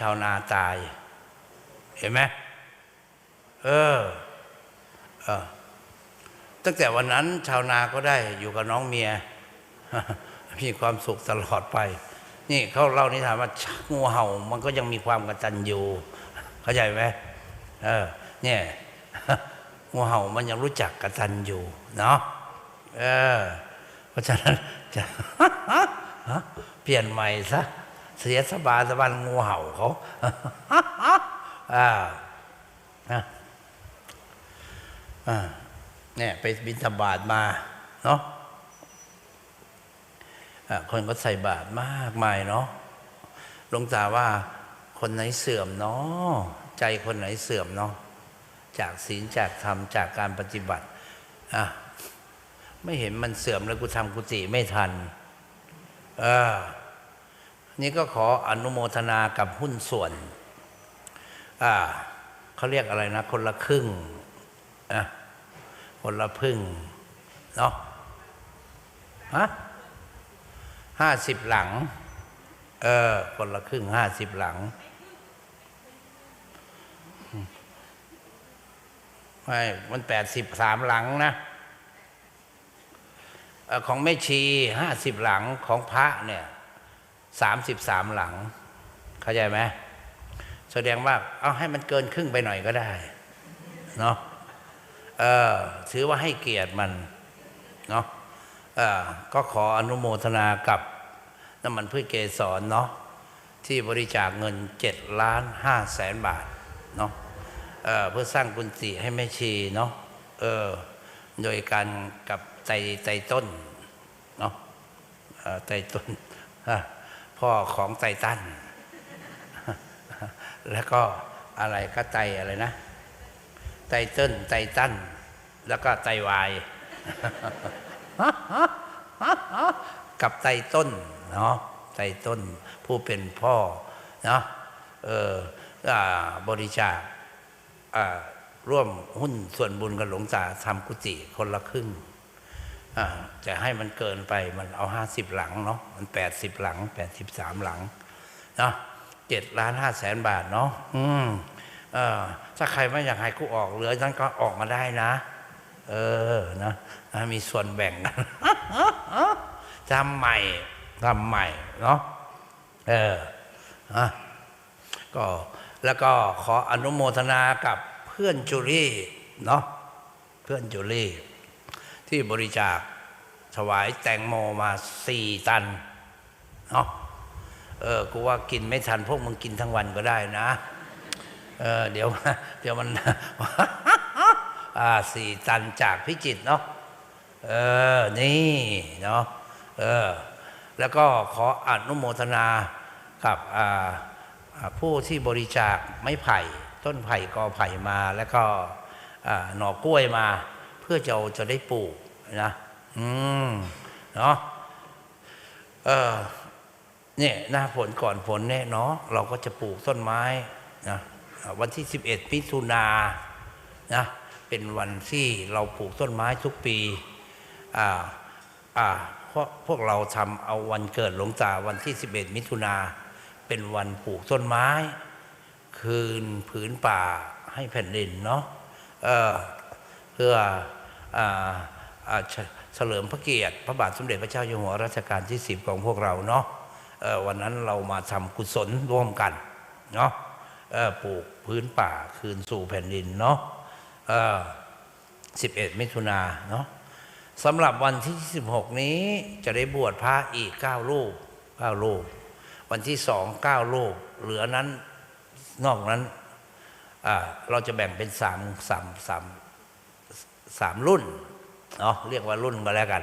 ชาวนาตาย เห็นไหมเออเออตั้งแต่วันนั้นชาวนาก็ได้อยู่กับน้องเมีย มีความสุขตลอดไป นี่เขาเล่านิทานว่างูเห่ามันก็ยังมีความกตัญญูเข้าใจไหมเออเนี่ยงูเห่ามันยังรู้จักกตัญญูเนาะเออเพราะฉะนั้นจะเปลี่ยนใหม่ซะ เสียสบาสบายงูเห่าเขาอ่าอ่าอ่าเนี่ยไปบินธบาตมา เนาะอะคนก็ใส่บาตรมากมายเนาะหลวงตาว่าคนไหนเสื่อมเนาะใจคนไหนเสื่อมเนาะจากศีลจากธรรมจากการปฏิบัติอะไม่เห็นมันเสื่อมแล้วกูทำกุฏิไม่ทัน เออ นี่ก็ขออนุโมทนากับหุ้นส่วน อ่าเขาเรียกอะไรนะ คนละครึ่งอะคนละพึ่งเนาะฮะห้าสิบหลัง เออ คนละครึ่งห้าสิบหลังไม่มันแปดสิบสามหลังนะของแม่ชีห้าสิบหลังของพระเนี่ย สามสิบสามหลัง เข้าใจไหมแสดงว่าเอาให้มันเกินครึ่งไปหน่อยก็ได้เนาะเออถือว่าให้เกียรติมันเนาะเออก็ขออนุโมทนากับน้ำมันพืชเกสรเนาะที่บริจาคเงินเจ็ดล้านห้าแสนบาทเนาะเออเพื่อสร้างกุฏิให้แม่ชีเนาะเออโดยการกับไตไตต้นเนาะเอ่อไตต้นฮะ พ่อของไตตันแล้วก็อะไรก็ไตอะไรนะ ไตเติ้ลไตตันแล้วก็ไตวายกับไตต้นเนาะไตต้นผู้เป็นพ่อเนาะเอออ่าบริจาคอ่าร่วมหุ้นส่วนบุญกับหลวงตาทำกุฏิคนละครึ่ง จะให้มันเกินไปมันเอาห้าสิบหลังเนาะมันแปดสิบหลังแปดสิบสามหลังเนาะเจ็ดล้านห้าแสนบาทเนาะอืมเออถ้าใครไม่อยากให้กูออกเหลือนั้นก็ออกมาได้นะ เออนะมีส่วนแบ่งกันทำใหม่ทำใหม่เนาะเอออะก็แล้วก็ขออนุโมทนากับเพื่อนจุลี่เนาะเพื่อนจุลี่ ที่บริจาคถวายแตงโมมาสี่ตันเนาะเออกูว่ากินไม่ทันพวกมึงกินทั้งวันก็ได้นะ เออเดี๋ยวเดี๋ยวมันอ่าสี่ตันจากพิจิตเนาะเออนี่เนาะเออแล้วก็ขออนุโมทนากับอ่าผู้ที่บริจาคไม้ไผ่ ต้นไผ่กอไผ่มาแล้วก็หน่อกล้วยมา เพื่อจะจะได้ปลูก นะอืมเนาะเออเนี่ยหน้าฝนก่อนฝนเนี่ยเนาะเราก็จะปลูกต้นไม้นะวันที่ 11มิถุนานะเป็นวันที่เราปลูกต้นไม้ทุกปีอ่าอ่าเพราะพวกเราทำเอาวันเกิดหลวงตาวันที่ 11 มิถุนาเป็นวันปลูกต้นไม้ คืนผืนป่าให้แผ่นดินเนาะเออเพื่ออ่าอ่า เฉลิมพระเกียรติ พระบาทสมเด็จพระเจ้าอยู่หัวรัชกาลที่10ของพวกเราเนาะวันนั้นเรามาทำกุศลร่วมกันเนาะปลูกพื้นป่าคืนสู่แผ่นดินเนาะเออ11มิถุนาเนาะสำหรับวันที่16นี้จะได้บวชพระอีก9รูป9รูป วันที่สองเก้ารูป เหลือนั้นนอกนั้นเราจะแบ่งเป็นสามสามสามสามรุ่น เนาะเรียกว่ารุ่นก็แล้วกัน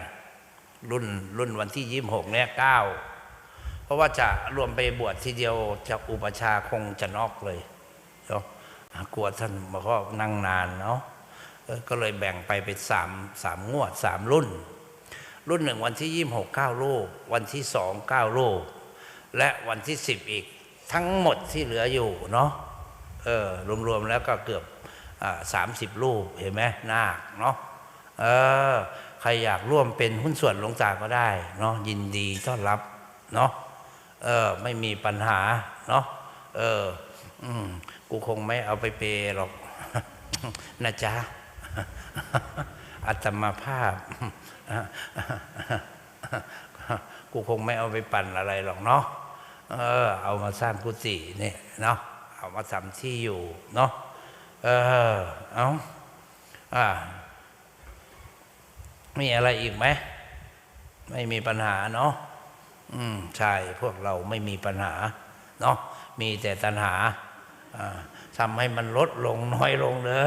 รุ่นรุ่นวันที่ยี่หกเนี่ยเก้าเพราะว่าจะรวมไปบวชทีเดียวจะอุปชาคงจะนอกเลยเนาะกลัวท่านมาก็นั่งนานเนาะก็เลยแบ่งไปเป็นสามสามงวดสามรุ่น รุ่นหนึ่งวันที่ยี่หกเก้ารูปวันที่สองเก้ารูปและวันที่สิบอีกทั้งหมดที่เหลืออยู่เนาะเออรวมๆแล้วก็เกือบสามสิบรูปเห็นไหมนาคเนาะ เออ ใครอยากร่วมเป็นหุ้นส่วนหลวงตาก็ได้เนาะยินดีต้อนรับเนาะเออไม่มีปัญหาเนาะเอออืมกูคงไม่เอาไปเปย์หรอกนะจ๊ะอัตมาภาพ กูคงไม่เอาไปปั่นอะไรหรอกเนาะเออ เอามาสร้างกุฏิเนี่ยเนาะเอามาทำที่อยู่เนาะเออเอาอ่า มีอะไรอีกไหมไม่มีปัญหาเนาะอืมใช่พวกเราไม่มีปัญหาเนาะมีแต่ตัณหาทำให้มันลดลงน้อยลงเด้อ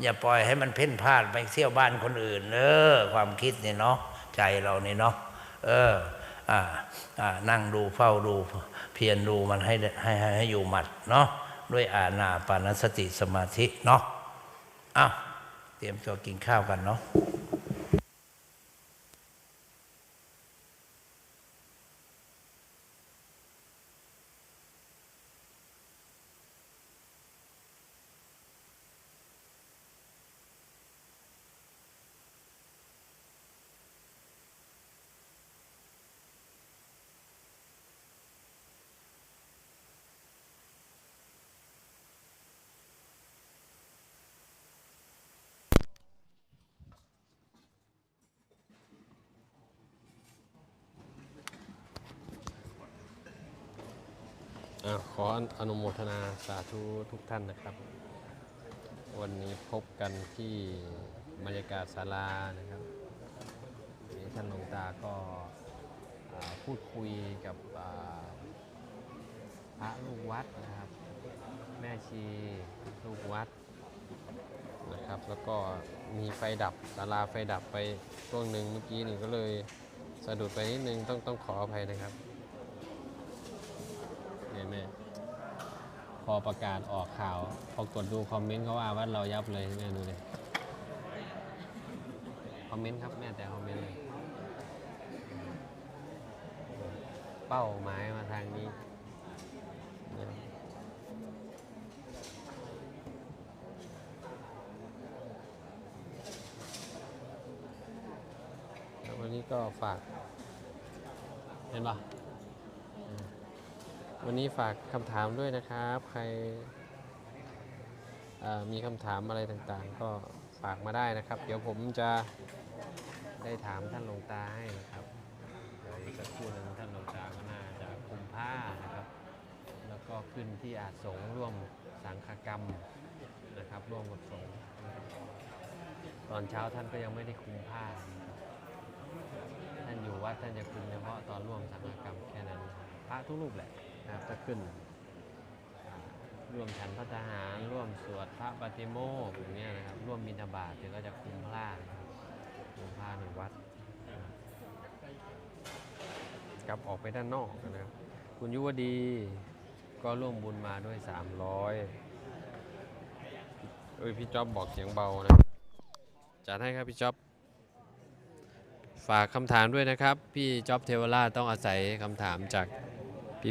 อย่าปล่อยให้มันเพ่นพลาดไปเที่ยวบ้านคนอื่นเด้อความคิดเนี่ยเนาะใจเราเนี่ยเนาะเอออ่าอ่านั่งดูเฝ้าดู เพียรดูมันให้ให้ให้ให้อยู่หมัดเนาะด้วยอาณาปานสติสมาธิเนาะอ้าว เตรียมตัวกินข้าวกันเนาะ อ่า ขออนุโมทนาสาธุทุกท่านนะครับ วันนี้พบกันที่บรรยากาศศาลานะครับนี้ท่านหลวงตาก็พูดคุยกับพระลูกวัดนะครับ แม่ชีลูกวัดนะครับ แล้วก็มีไฟดับศาลาไฟดับไปช่วงหนึ่งเมื่อกี้นี่ก็เลยสะดุดไปนิดนึงต้องต้องขออภัยนะครับ แม่ พอประกาศออกข่าว พอกดดูคอมเมนต์เขาว่าวัดเรายับเลยแม่ดูเลยคอมเมนต์ครับแม่แต่คอมเมนต์เลย เป้าหมายมาทางนี้ววันนี้ก็ฝาก เห็นปะ วันนี้ฝากคำถามด้วยนะครับ ใครมีคำถามอะไรต่างๆ ก็ฝากมาได้นะครับ เดี๋ยวผมจะได้ถามท่านหลวงตาให้นะครับเดี๋ยวสักครู่นึงท่านหลวงตาก็น่าจะคุมผ้านะครับ แล้วก็ขึ้นที่อาจสงร่วมสังฆกรรมนะครับ ร่วมกับสงฆ์ตอนเช้าท่านก็ยังไม่ได้คุมผ้า ท่านอยู่วัดท่านจะคุมเฉพาะตอนร่วมสังฆกรรมแค่นั้น พระทุกรูปแหละ นะครับจะขึ้น ร่วมฉันพระทหาร ร่วมสวดพระปฏิโมกข์อย่างเงี้ยนะครับ ร่วมบิณฑบาตเดี๋ยวก็จะคุมพระนะครับคุมพระในวัดกลับออกไปด้านนอกนะครับคุณยุวดีก็ร่วมบุญมาด้วย 300เอ้ยพี่จ๊อบบอกเสียงเบานะจัดให้ครับพี่จ๊อบฝากคำถามด้วยนะครับ พี่จ๊อบเทวราชต้องอาศัยคำถามจาก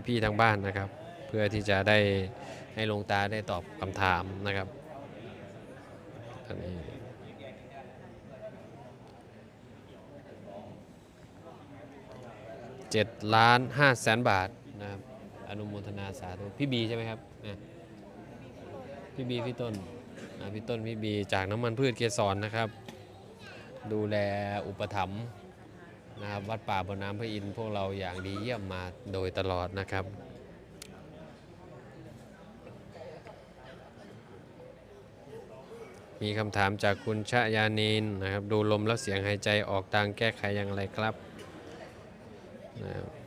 พี่ๆทางบ้านนะครับ เพื่อที่จะได้ให้ลงตาได้ตอบคำถามนะครับอันนี้เจ็ดล้านห้าแสนบาทนะครับอนุโมทนาสาธุพี่บีใช่ไหมครับพี่บีพี่ต้นพี่ต้นพี่บีจากน้ำมันพืชเกสรนะครับ ดูแลอุปถัมภ์ นะครับวัดป่าบนน้ำพระอินทร์พวกเราอย่างดีเยี่ยมมาโดยตลอดนะครับมีคำถามจากคุณชะยานินนะครับ ดูลมแล้วเสียงหายใจออกดังแก้ไขอย่างไรครับนะครับ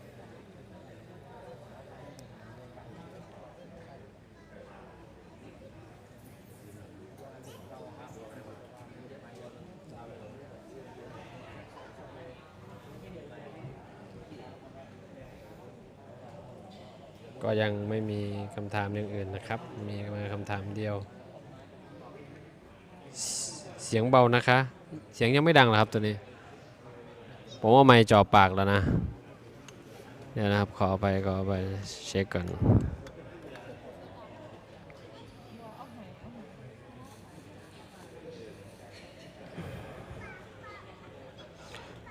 ยังไม่มีคำถามอย่างอื่นนะครับ มีมาคำถามเดียว เสียงเบานะคะ เสียงยังไม่ดังเหรอครับตัวนี้ ผมว่าไม่จ่อปากแล้วนะ เดี๋ยวนะครับ ขอไปขอไปเช็คก่อน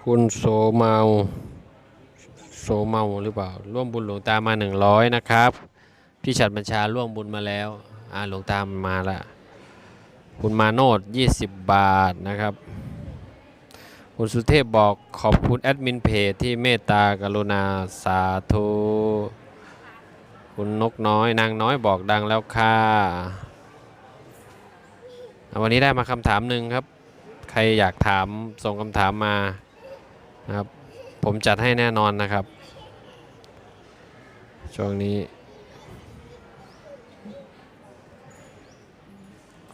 คุณโสมา โสเมาหรือเปล่า ร่วมบุญหลวงตามาหนึ่งร้อยนะครับ พี่ฉัดบัญชาร่วมบุญมาแล้ว อ่าหลวงตามมาละคุณมาโนด20 บาทนะครับ คุณสุเทพบอกขอบคุณแอดมินเพจที่เมตตากรุณาสาธุคุณนกน้อยนางน้อยบอกดังแล้วค่ะอะวันนี้ได้มาคำถามหนึ่งครับ ใครอยากถามส่งคำถามมานะครับ ผมจัดให้แน่นอนนะครับ ช่วงนี้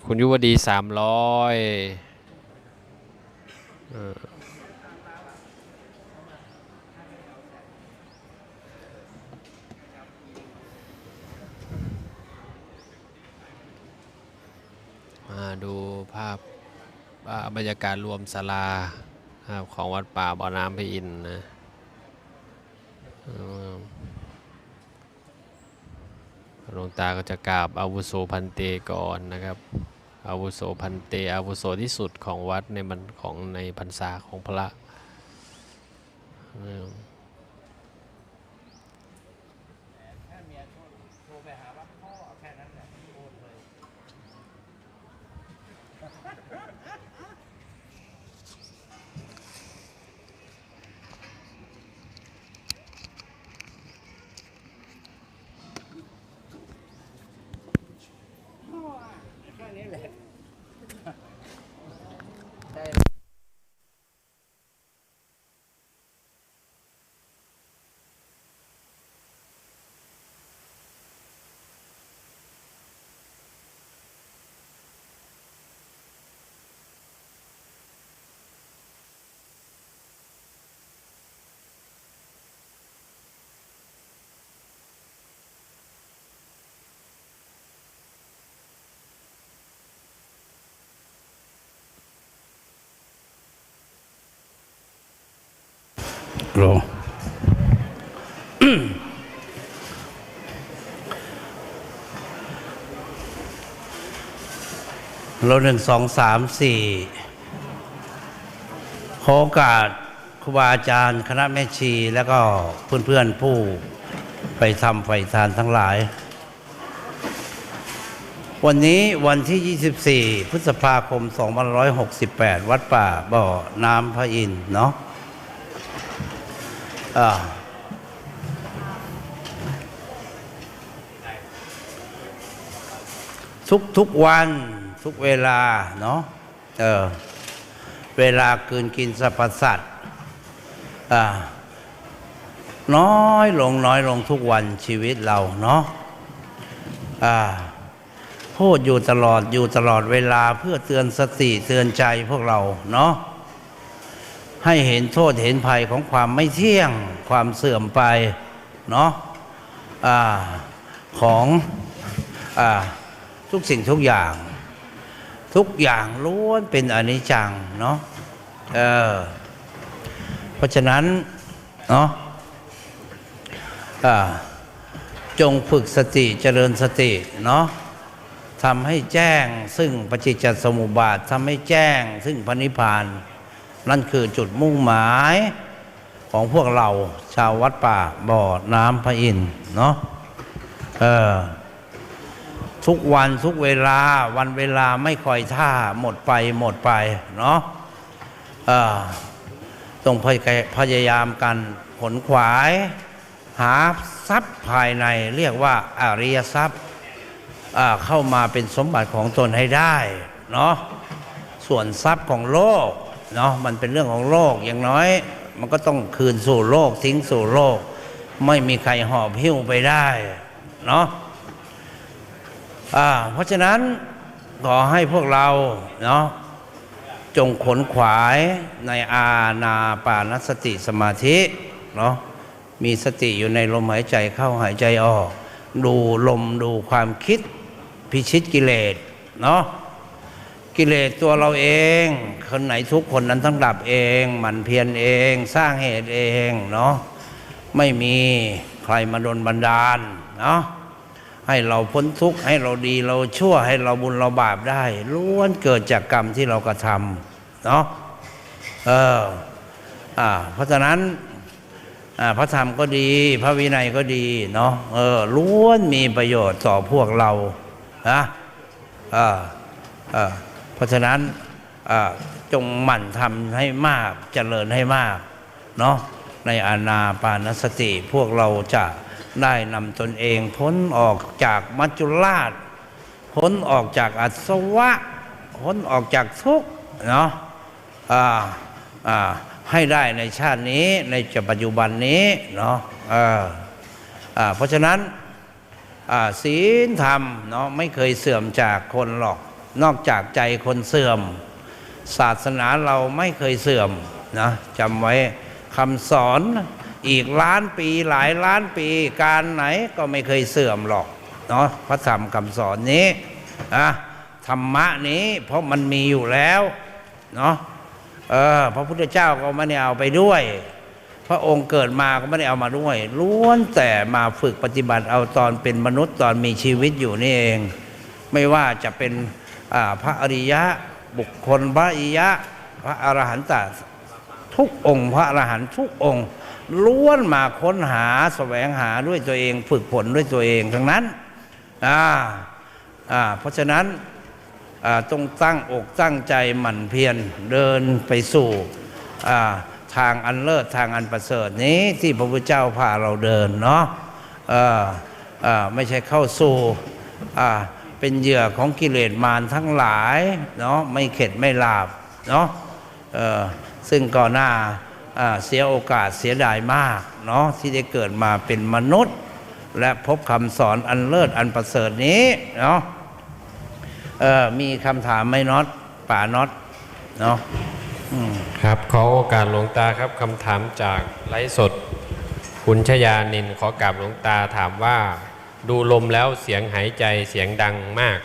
คุณยุวดีสามร้อยมาดูภาพบรรยากาศรวมศาลา ครับของวัดป่าบ่อน้ำพระอินทร์นะหลวงตาก็จะกราบอาวุโสพันเตก่อนนะครับอาวุโสพันเตอาวุโสที่สุดของวัดในมันของในพรรษาของพระ โลโลหนึ่งสองสามสี่ขอโอกาสครูบาอาจารย์ คณะแม่ชี แล้วก็เพื่อนๆผู้ไปทำไฟทานทั้งหลาย วันนี้วันที่ 24 พฤษภาคม 2568 วัดป่าบ่อน้ำพระอินทร์เนาะ ทุกทุกวันทุกเวลาเนาะเออเวลากืนกินสรรพสัตว์น้อยลงน้อยลงทุกวันชีวิตเราเนาะอ่าพูดอยู่ตลอดอยู่ตลอดเวลาเพื่อเตือนสติเตือนใจพวกเราเนาะ ให้เห็นโทษเห็นภัยของความไม่เที่ยง ความเสื่อมไปเนาะอาของอทุกสิ่งทุกอย่าง ทุกอย่างล้วนเป็นอนิจจังเนาะเออเพราะฉะนั้นเนาะอ่าจงฝึกสติเจริญสติเนาะทำให้แจ้งซึ่งปฏิจจสมุปบาททำให้แจ้งซึ่งพระนิพพาน นั่นคือจุดมุ่งหมายของพวกเราชาววัดป่าบ่อน้ำพระอินทร์เนาะเออทุกวันทุกเวลาวันเวลาไม่คอยท่าหมดไปหมดไปเนาะเออต้องพยายามกันขนขวาย หาทรัพย์ภายในเรียกว่าอริยทรัพย์เข้ามาเป็นสมบัติของตนให้ได้เนาะส่วนทรัพย์ของโลก เนาะมันเป็นเรื่องของโลกอย่างน้อย มันก็ต้องคืนสู่โลกทิ้งสู่โลก ไม่มีใครหอบหิ้วไปได้เนาะอ่าเพราะฉะนั้นขอให้พวกเราเนาะจงขนขวายในอาณาปานสติสมาธิเนาะมีสติอยู่ในลมหายใจเข้าหายใจออก ดูลมดูความคิดพิชิตกิเลสเนาะ กิเลสตัวเราเอง คนไหนทุกคนนั้นทั้งดับเองหมันเพียรเอง สร้างเหตุเองเนาะไม่มีใครมาดนบันดาลเนาะให้เราพ้นทุกข์ให้เราดีเราชั่วให้เราบุญเราบาปได้ล้วนเกิดจากกรรมที่เรากระทำเนาะเอออ่าเพราะฉะนั้นอ่าพระธรรมก็ดี พระวินัยก็ดีเนาะเออล้วนมีประโยชน์ต่อพวกเรานะอ่าอ่า เพราะฉะนั้นจงหมั่นทำให้มากเจริญให้มากเนาะในอานาปานสติพวกเราจะได้นำตนเองพ้นออกจากมัจจุราช พ้นออกจากอัศวะ พ้นออกจากทุกเนาะให้ได้ในชาตินี้ในปัจจุบันนี้เนาะเพราะฉะนั้นศีลธรรมเนาะไม่เคยเสื่อมจากคนหรอก นอกจากใจคนเสื่อม ศาสนาเราไม่เคยเสื่อมนะจำไว้คำสอนอีกล้านปีหลายล้านปีการไหนก็ไม่เคยเสื่อมหรอกเนาะพระธรรมคำสอนนี้นะธรรมะนี้เพราะมันมีอยู่แล้วเนาะเออพระพุทธเจ้าก็ไม่ได้เอาไปด้วย พระองค์เกิดมาก็ไม่ได้เอามาด้วยล้วนแต่มาฝึกปฏิบัติเอาตอนเป็นมนุษย์ตอนมีชีวิตอยู่นี่เอง ไม่ว่าจะเป็น พระอริยะ บุคคลพระอริยะ พระอรหันตทุกองค์พระอรหันต์ทุกองค์ล้วนมาค้นหาแสวงหาด้วยตัวเองฝึกฝนด้วยตัวเองทั้งนั้นอ่าอ่าเพราะฉะนั้นต้องตั้งอกตั้งใจหมั่นเพียรเดินไปสู่ทางอันเลิศทางอันประเสริฐนี้ที่พระพุทธเจ้าพาเราเดินเนาะไม่ใช่เข้าสู่ เป็นเหยื่อของกิเลสมารทั้งหลายเนาะไม่เข็ดไม่หลาบเนาะซึ่งก่อนหน้าเสียโอกาสเสียดายมากเนาะที่ได้เกิดมาเป็นมนุษย์ และพบคำสอนอันเลิศอันประเสริฐนี้เนาะมีคำถามไหมน็อตป่าน็อตเนาะครับขอโอกาสหลวงตาครับคำถามจากไลฟ์สด คุณชยานินขอกราบหลวงตาถามว่า ดูลมแล้วเสียงหายใจเสียงดังมาก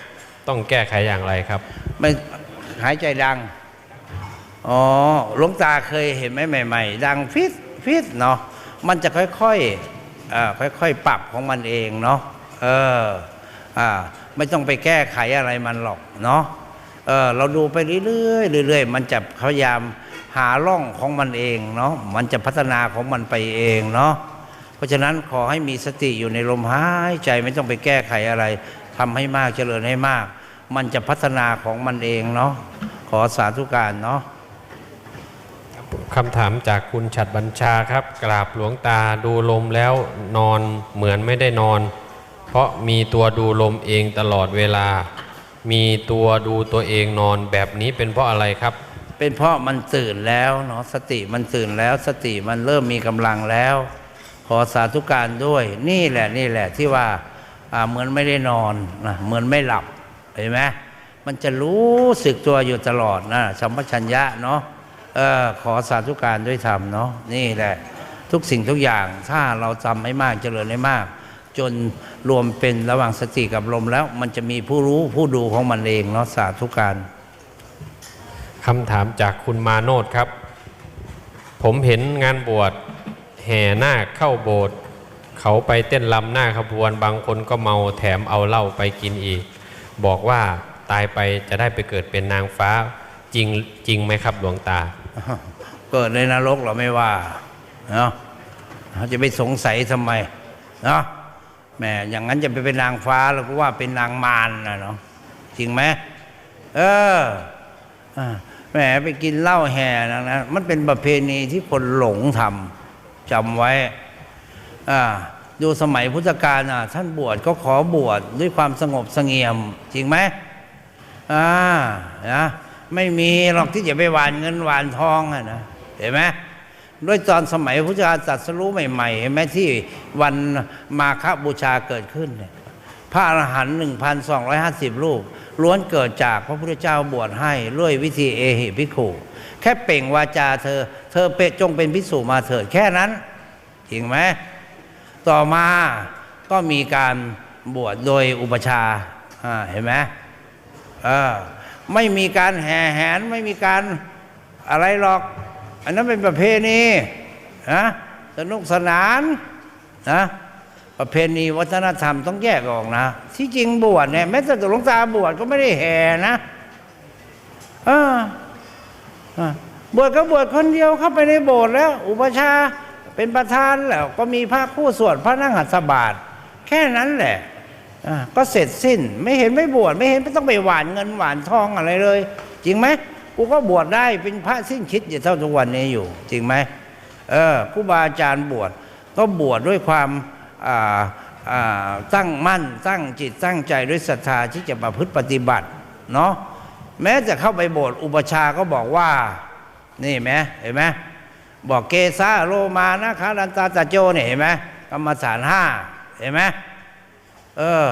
ต้องแก้ไขอย่างไรครับ ไม่หายใจดัง อ๋อหลวงตาเคยเห็นไหมใหม่ ๆ ดังฟิตฟิตเนาะมันจะค่อยๆอ่าค่อยๆ ปรับของมันเองเนาะเอออ่าไม่ต้องไปแก้ไขอะไรมันหรอกเนาะเออเราดูไปเรื่อยๆเรื่อยๆมันจะพยายามหาร่องของมันเองเนาะมันจะพัฒนาของมันไปเองเนาะ ราะฉะนั้นขอให้มีสติอยู่ในลมหายใจไม่ต้องไปแก้ไขอะไรทำให้มากเจริญให้มาก มันจะพัฒนาของมันเองเนาะขอสาธุการเนาะคำถามจากคุณฉัดบัญชาครับ กราบหลวงตาดูลมแล้วนอนเหมือนไม่ได้นอน เพราะมีตัวดูลมเองตลอดเวลา มีตัวดูตัวเองนอนแบบนี้เป็นเพราะอะไรครับ เป็นเพราะมันตื่นแล้วเนาะสติมันตื่นแล้วสติมันเริ่มมีกำลังแล้ว ขอสาธุการด้วย นี่แหละนี่แหละที่ว่าเหมือนไม่ได้นอนนะเหมือนไม่หลับเห็นไหมมันจะรู้สึกตัวอยู่ตลอดนะสัมปชัญญะเนาะเออขอสาธุการด้วยธรรมเนาะนี่แหละ ทุกสิ่งทุกอย่างถ้าเราจำให้มากเจริญให้มาก จนรวมเป็นระหว่างสติกับลมแล้ว มันจะมีผู้รู้ผู้ดูของมันเองเนาะสาธุการคำถามจากคุณมาโนดครับ ผมเห็นงานบวช แห่นาคเข้าโบสถ์เขาไปเต้นลำหน้าขบวน บางคนก็เมาแถมเอาเหล้าไปกินอีก บอกว่าตายไปจะได้ไปเกิดเป็นนางฟ้าจริงจริงไหมครับหลวงตา เกิดในนรกเราไม่ว่าเนาะเขาจะไปสงสัยทำไมเนาะแหมอย่างนั้นจะไปเป็นนางฟ้าเราก็ว่าเป็นนางมารนะเนาะจริงไหมเออแหมไปกินเหล้าแห่นะนะมันเป็นประเพณีที่คนหลงทำ จำไว้อดูสมัยพุทธกาลท่านบวชก็ขอบวชด้วยความสงบสงเงียม จริงไหมอ่านะไม่มีหรอกที่จะไปหวานเงินหวานทองอะนะเห็นไหมด้วยตอนสมัยพุทธกาลตรัสรู้ใหม่ๆเห็นไหมที่วันมาฆบูชาเกิดขึ้นเนี่ยพระอรหันต์หนึ่งพันสองร้อยห้าสิบรูปล้วนเกิดจากพระพุทธเจ้าบวชให้ด้วยวิธีเอหิภิกขุ แค่เปล่งวาจาเธอ เธอเปะจงเป็นพิสูจมาเถิดแค่นั้นจริงไหมต่อมาก็มีการบวชโดยอุปชาเห็นไหมเออไม่มีการแห่แหนไม่มีการอะไรหรอก อันนั้นเป็นประเพณีนะสนุกสนานนะประเพณีวัฒนธรรมต้องแยกออกนะ ที่จริงบวชเนี่ยแม้แต่หลวงตาบวชก็ไม่ได้แห่นะออเออ บวชก็บวชคนเดียวเข้าไปในโบสถ์แล้ว อุปชาเป็นประธานแล้วก็มีพระผู้สวดพระนั่งหัสบาทแค่นั้นแหละก็เสร็จสิ้น ไม่เห็นไม่บวชไม่เห็นไม่ต้องไปหวานเงินหวานทองอะไรเลย จริงไหมกูก็บวชได้เป็นพระสิ้นคิดอยู่เท่าทุกวันนี้อยู่ จริงไหมเออครูบาอาจารย์บวชก็บวชด้วยความตั้งมั่นตั้งจิตตั้งใจด้วยศรัทธาที่จะประพฤติปฏิบัติเนาะ แม้จะเข้าไปโบสถ์อุปชาก็บอกว่า นี่ไหมเห็นไหมบอกเกซาโลมานะคารันตาตาโจเนี่ยเห็นไหมกรรมฐานห้าเห็นไหมเออ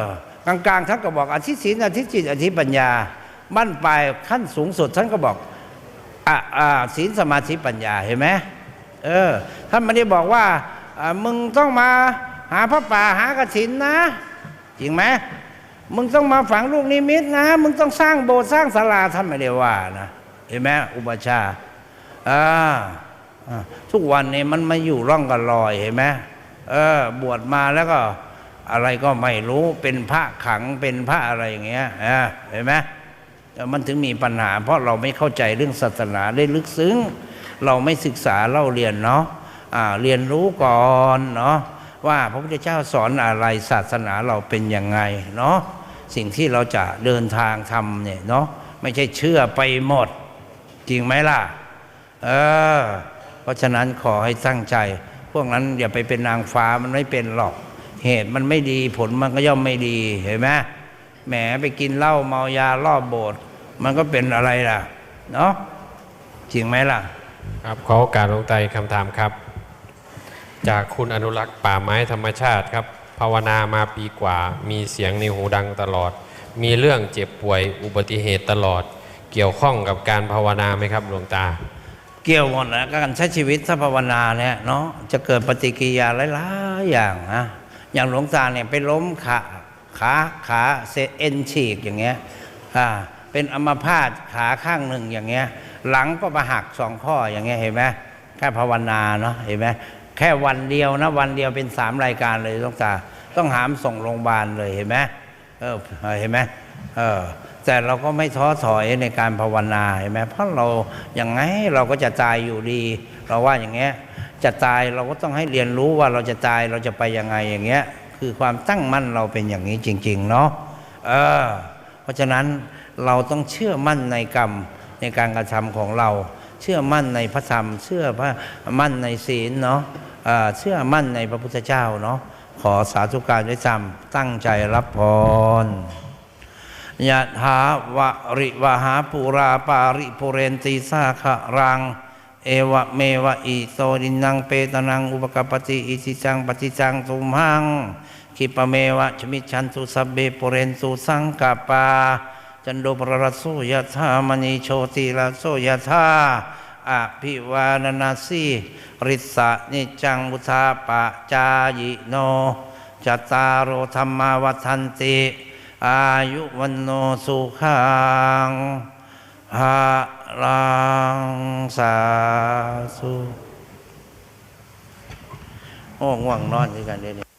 กลางๆท่านก็บอกอธิศีลอธิจิตอธิปัญญาบั้นปลายขั้นสูงสุดท่านก็บอกอะอ่าศีลสมาธิปัญญาเห็นไหมเออท่านไม่ได้บอกว่ามึงต้องมาหาพระป่าหากฐินนะ จริงไหม มึงต้องมาฝังลูกนิมิตนะ มึงต้องสร้างโบสถ์สร้างศาลาท่านไม่ได้ว่านะเห็นไหมอุปชาอ่าทุกวันนี้มันมาอยู่ร่องกันลอยเห็นไหมเออบวชมาแล้วก็อะไรก็ไม่รู้เป็นพระขังเป็นพระอะไรอย่างเงี้ยเห็นไหมมันถึงมีปัญหา เพราะเราไม่เข้าใจเรื่องศาสนาได้ลึกซึ้ง เราไม่ศึกษาเล่าเรียนเนาะอ่าเรียนรู้ก่อนเนาะว่าพระพุทธเจ้าสอนอะไรศาสนาเราเป็นยังไงเนาะ สิ่งที่เราจะเดินทางทำเนี่ยเนาะไม่ใช่เชื่อไปหมด จริงไหมล่ะ เออ เพราะฉะนั้นขอให้ตั้งใจ พวกนั้นอย่าไปเป็นนางฟ้ามันไม่เป็นหรอก เหตุมันไม่ดีผลมันก็ย่อมไม่ดีเห็นไหมแหมไปกินเหล้าเมายารอบโบสถ์มันก็เป็นอะไรล่ะ เนาะจริงไหมล่ะ ครับขอโอกาสลงตาอีกคำถามครับ จากคุณอนุรักษ์ป่าไม้ธรรมชาติครับ ภาวนามาปีกว่า มีเสียงในหูดังตลอด มีเรื่องเจ็บป่วยอุบัติเหตุตลอด เกี่ยวข้องกับการภาวนาไหมครับหลวงตา เกี่ยวหมดนะการใช้ชีวิตถ้าภาวนาเนี่ยเนาะจะเกิดปฏิกิริยาหลายๆอย่างนะอย่างหลวงตาเนี่ยไปล้มขาขาขาเซเอ็นฉีกอย่างเงี้ยอ่าเป็นอัมพาตขาข้างหนึ่งอย่างเงี้ย หลังก็มาหักสองข้ออย่างเงี้ยเห็นไหมแค่ภาวนาเนาะเห็นไหม แค่วันเดียวนะวันเดียวเป็นสามรายการเลยหลวงตา ต้องหามส่งโรงพยาบาลเลยเห็นไหมเออเห็นไหมเออแต่เราก็ไม่ท้อถอยในการภาวนาเห็นไหมเพราะเราอย่างไงเราก็จะตายอยู่ดี เราว่าอย่างเงี้ยจะตายเราก็ต้องให้เรียนรู้ว่าเราจะตายเราจะไปยังไงอย่างเงี้ย คือความตั้งมั่นเราเป็นอย่างนี้จริง ๆ เนาะเออ เพราะฉะนั้นเราต้องเชื่อมั่นในกรรมในการกระทำของเรา เชื่อมั่นในพระธรรม เชื่อพระมั่นในศีลเนาะ เชื่อมั่นในพระพุทธเจ้าเนาะขอสาธุการด้วยจำตั้งใจรับพรยะถาวะริวหาปูราปาริปุเรนตีสาขะรัง เอวะเมวะอิโตดินังเปตนังอุปกปปติอิสิจังปฏิจังตุมหังคิปะเมวะชมิชันตุสเบปุเรนตุสังกาปา จันโดปรรสโสยะธามณีโชติลาโสยะธา อภิวานนาสีริสะนิจังบุธาปะจายโนจัตตารโอธรรมาวัฏันติ อายุวันโนสุขังฮาลังสาธุโอ้ง่วงนอนด้วยกันเดี๋ยวนี้